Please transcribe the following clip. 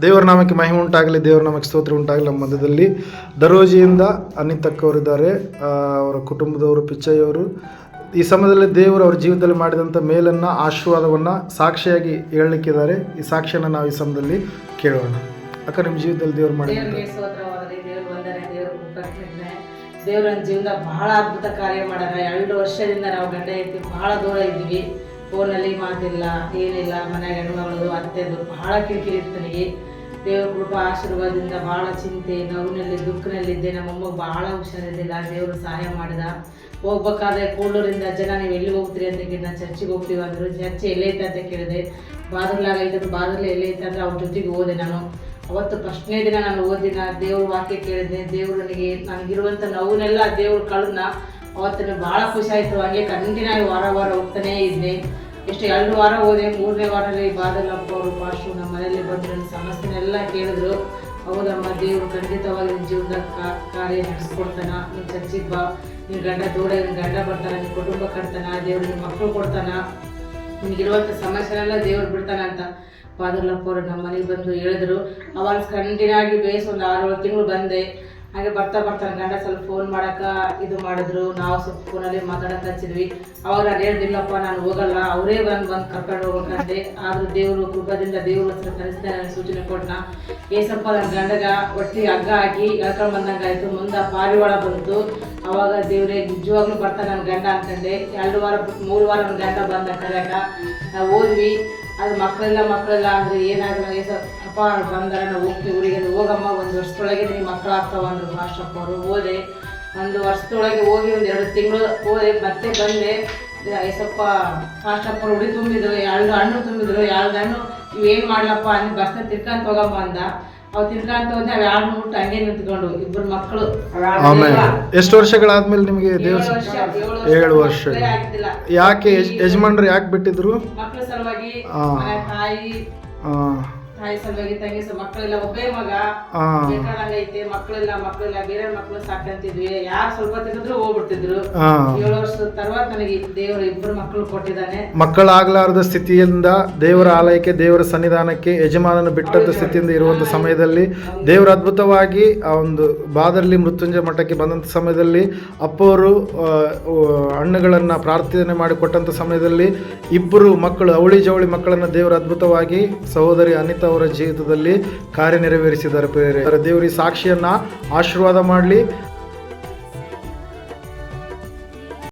ದೇವರ ನಾಮಕ್ಕೆ ಮಹಿಮೆ ಉಂಟಾಗಲಿ, ದೇವರ ನಾಮಕ್ಕೆ ಸ್ತೋತ್ರ ಉಂಟಾಗಲಿ ನಮ್ಮ ಮಧ್ಯದಲ್ಲಿ. ದರೋಜಿಯಿಂದ ಅನಿತಕ್ಕವರಿದ್ದಾರೆ ಅವರ ಕುಟುಂಬದವರು, ಪಿಚ್ಚಯ್ಯವರು. ಈ ಸಮಯದಲ್ಲಿ ದೇವರು ಅವ್ರ ಜೀವನದಲ್ಲಿ ಮಾಡಿದಂಥ ಮೇಲನ್ನು ಆಶೀರ್ವಾದವನ್ನು ಸಾಕ್ಷಿಯಾಗಿ ಹೇಳಲಿಕ್ಕಿದ್ದಾರೆ. ಈ ಸಾಕ್ಷಿಯನ್ನು ನಾವು ಈ ಸಮಯದಲ್ಲಿ ಕೇಳೋಣ. ಅಕ್ಕ, ನಿಮ್ಮ ಜೀವನದಲ್ಲಿ ದೇವರು ಮಾಡಿ ದೇವರ ಜೀವನ ಬಹಳ ಅದ್ಭುತ ಕಾರ್ಯ ಮಾಡ್ಯಾರ. ಎರಡು ವರ್ಷದಿಂದ ನಾವು ಗಂಡ ಎತ್ತಿ ಬಹಳ ದೂರ ಇದ್ವಿ ಫೋನಲ್ಲಿ ಮಾತಿಲ್ಲ ಏನಿಲ್ಲ ಮನ್ಯಾಗ ಹೆಣ್ಮಗಳದು ಅತ್ತೆದು ಬಹಳ ಕಿರಿಕಿರಿ ಇತ್ತು ನನಗೆ ದೇವ್ರ ಕೃಪಾ ಆಶೀರ್ವಾದದಿಂದ ಬಹಳ ಚಿಂತೆ, ನೋವಿನಲ್ಲಿ, ದುಃಖನಲ್ಲಿದ್ದೆ ನಮ್ಮಮ್ಮಗೆ ಬಹಳ ಹುಷಾರಿದ್ದಿಲ್ಲ ದೇವರು ಸಹಾಯ ಮಾಡಿದ. ಹೋಗ್ಬೇಕಾದ್ರೆ ಕೂಡೂರಿಂದ ಜನ ನೀವು ಎಲ್ಲಿ ಹೋಗ್ತೀರಿ? ಅಂತ ಕೇಳಿ ನಾನು ಚರ್ಚಿಗೆ ಹೋಗ್ತೀವಿ ಅಂದರು. ಚರ್ಚೆ ಎಲ್ಲೈತೆ ಅಂತ ಕೇಳಿದೆ. ಬಾದ್ರಲಾಗ ಬಾದ್ರಲ್ಲಿ ಎಲ್ಲೈತೆ ಅಂದರೆ ಅವ್ರ ಜೊತೆಗೆ ಹೋದೆ ನಾನು. ಅವತ್ತು ಫಸ್ಟ್ನೇ ದಿನ ನಾನು ಓದಿನ ದೇವ್ರ ವಾಕ್ಯ ಕೇಳಿದೆ. ದೇವ್ರು ನನಗೆ ನನಗಿರುವಂಥ ನೋವನ್ನೆಲ್ಲ ದೇವ್ರು ಕಳೆದ್ನ ಅವತ್ತು ಭಾಳ ಖುಷಿ ಆಯಿತು. ಹಾಗೆ ಕಂಟಿನ್ಯೂ ವಾರ ವಾರ ಹೋಗ್ತಾನೇ ಇದ್ದೆ. ಎಷ್ಟು ಎರಡು ವಾರ ಹೋದೆ, ಮೂರನೇ ವಾರದಲ್ಲಿ ಬಾದಲಪ್ಪ ಅವರು, ಪಾಶು ನಮ್ಮ ಮನೆಯಲ್ಲಿ ಬಂದ್ರು ಸಮಸ್ಯೆನೆಲ್ಲ ಕೇಳಿದ್ರು. ಹೌದಮ್ಮ ದೇವರು ಖಂಡಿತವಾಗಿ ಜೀವನದ ಕಾರ್ಯ ನಡೆಸ್ಕೊಡ್ತಾನ. ನೀನು ಚರ್ಚಿಗೆ ಬಾ. ನಿನ್ನ ಗಂಡ ದೂರ ನಿನ್ನ ಗಂಡ ಬರ್ತಾನ ನಿನ್ನ ಕುಟುಂಬ ಕಟ್ತಾನ, ದೇವ್ರು ನಿನ್ನ ಮಕ್ಕಳು ಕೊಡ್ತಾನ. ನಿನಗಿರುವಂಥ ಸಮಸ್ಯೆನೆಲ್ಲ ದೇವ್ರು ಬಿಡ್ತಾನ ಅಂತ ಪಾದಲ್ಲಪ್ಪ ಅವರು ನಮ್ಮ ಮನೆಗೆ ಬಂದು ಹೇಳಿದ್ರು. ಅವಾಗ ಆಗಿ ಬೇಸ್ ಒಂದು ಆರು ತಿಂಗಳು ಬಂದೆ. ಹಾಗೆ ಬರ್ತಾ ಬರ್ತಾ ಗಂಡ ಸ್ವಲ್ಪ ಫೋನ್ ಮಾಡಕ ಇದು ಮಾಡಿದ್ರು. ನಾವು ಸ್ವಲ್ಪ ಫೋನಲ್ಲಿ ಮಾತಾಡಕ್ಕೆ ಹಚ್ಚಿದ್ವಿ. ಅವಾಗ ನಾನು ಹೇಳ್ದಿಲ್ಲಪ್ಪ ನಾನು ಹೋಗಲ್ಲ. ಅವರೇ ಬಂದು ಬಂದು ಕರ್ಕೊಂಡು ಹೋಗ್ಬೇಕಂತೆ. ಆದರೂ ದೇವರು ಕೃಪದಿಂದ ದೇವ್ರ ಹತ್ರ ನನಗೆ ಸೂಚನೆ ಕೊಟ್ಟನ ಏಸಪ್ಪ ನನ್ನ ಗಂಡಗ ಒಟ್ಟಿಗೆ ಹಗ್ಗ ಹಾಕಿ, ಕರ್ಕೊಂಡು ಬಂದಂಗೆ ಮುಂದೆ ಪಾರಿವಾಳ ಬಂತು. ಅವಾಗ ದೇವ್ರೆ ನಿಜವಾಗ್ಲೂ ಬರ್ತಾ ನನ್ನ ಗಂಡ ಅನ್ಕಂಡೆ. ಎರಡು ವಾರ ಮೂರು ವಾರ ನನ್ನ ಗಂಡ ಬಂದ ಕರೆಯಕ ನಾವು ಹೋದ್ವಿ. ಅದು ಮಕ್ಕಳೆಲ್ಲ ಮಕ್ಕಳೆಲ್ಲ ಅಂದ್ರೆ ಏನಾದ್ರು ಏಸ ಅಪ್ಪ ಬಂದಾರ, ನಾವು ಹೋಗ್ತೀವಿ ಊರಿಗೆ ಹೋಗಮ್ಮ, ಒಂದು ವರ್ಷದೊಳಗೆ ನಿಮಗೆ ಮಕ್ಕಳು ಆಗ್ತಾವ ಅಂದ್ರು ಮಾಸ್ಟಪ್ಪ ಅವರು. ಹೋದೆ. ಒಂದು ವರ್ಷದೊಳಗೆ ಹೋಗಿ ಒಂದು ಎರಡು ತಿಂಗಳು ಹೋದೆ. ಮತ್ತೆ ಬಂದೆ. ಏಸಪ್ಪ ಮಾಸ್ಟಪ್ಪ ಉಡಿ ತುಂಬಿದ್ರು, ಎರಡು ಹಣ್ಣು ತುಂಬಿದ್ರು. ಎರಡು ಹಣ್ಣು ಏನು ಮಾಡ್ಲಪ್ಪ? ಅಂದ್ರೆ ಬಸ್ನ ತಿರ್ಕಂತ ಹೋಗಮ್ಮ ಅಂದ. ಅವ್ ತಿರ್ಕಂತ ಹೋದ್ರೆ ಅವ್ ಎರಡು ಮುಟ್ಟು ಹಂಗೆ ನಿಂತ್ಕೊಂಡು ಇಬ್ಬರು ಮಕ್ಕಳು ಆಮೇಲೆ ಎಷ್ಟು ವರ್ಷಗಳಾದ್ಮೇಲೆ ನಿಮಗೆ ದೇವ್ರ ಏಳು ವರ್ಷ. ಯಾಕೆ ಯಜ್- ಯಜಮಾನ್ರು ಯಾಕೆ ಬಿಟ್ಟಿದ್ರು? ಮಕ್ಕಳ ಸಲುವಾಗಿ ಆ. ತಾಯಿ ಆ, ತಾಯಿ ಸಲುವಾಗಿ ತಂಗಿ ಸಲ ಮಕ್ಕಳೆಲ್ಲ ಒಬ್ಬೇ ಮಗ. ಬೇಕಾದಂಗೈತೆ ಮಕ್ಕಳೆಲ್ಲ ಮಕ್ಕಳೆಲ್ಲ ಬೇರೆ ಮಕ್ಕಳು ಸಾಕಂತಿದ್ವಿ ಯಾರು ಸ್ವಲ್ಪ ತಿಂದ್ರು ಹೋಗ್ಬಿಡ್ತಿದ್ರು. ಏಳು ವರ್ಷದ ತರ್ವಾತ ನನಗೆ ದೇವರು ಇಬ್ಬರು ಮಕ್ಕಳು ಕೊಟ್ಟಿದ್ದಾನೆ. ಮಕ್ಕಳಾಗ್ಲಾರದ ಸ್ಥಿತಿಯಿಂದ ದೇವರ ಆಲಯಕ್ಕೆ ದೇವರ ಸನ್ನಿಧಾನಕ್ಕೆ ಯಜಮಾನನ ಬಿಟ್ಟದ ಸ್ಥಿತಿಯಿಂದ ಇರುವಂತ ಸಮಯದಲ್ಲಿ ದೇವರ ಅದ್ಭುತವಾಗಿ ಆ ಒಂದು ಬಾದರಲಿ ಮೃತ್ಯುಂಜಯ ಮಠಕ್ಕೆ ಬಂದಂತ ಸಮಯದಲ್ಲಿ ಅಪ್ಪವರು ಹಣ್ಣುಗಳನ್ನು ಪ್ರಾರ್ಥನೆ ಮಾಡಿ ಕೊಟ್ಟಂತ ಸಮಯದಲ್ಲಿ ಇಬ್ಬರು ಮಕ್ಕಳು ಅವಳಿ ಜವಳಿ ಮಕ್ಕಳನ್ನ ದೇವರ ಅದ್ಭುತವಾಗಿ ಸಹೋದರಿ ಅನಿತಾ ಅವರ ಜೀವಿತದಲ್ಲಿ ಕಾರ್ಯ ನೆರವೇರಿಸಿದ್ದಾರೆ ಪ್ರೇರೆ ದೇವರ ಸಾಕ್ಷಿಯನ್ನ ಸಾಕ್ಷಿಯನ್ನು ಆಶೀರ್ವಾದ ಮಾಡಲಿ.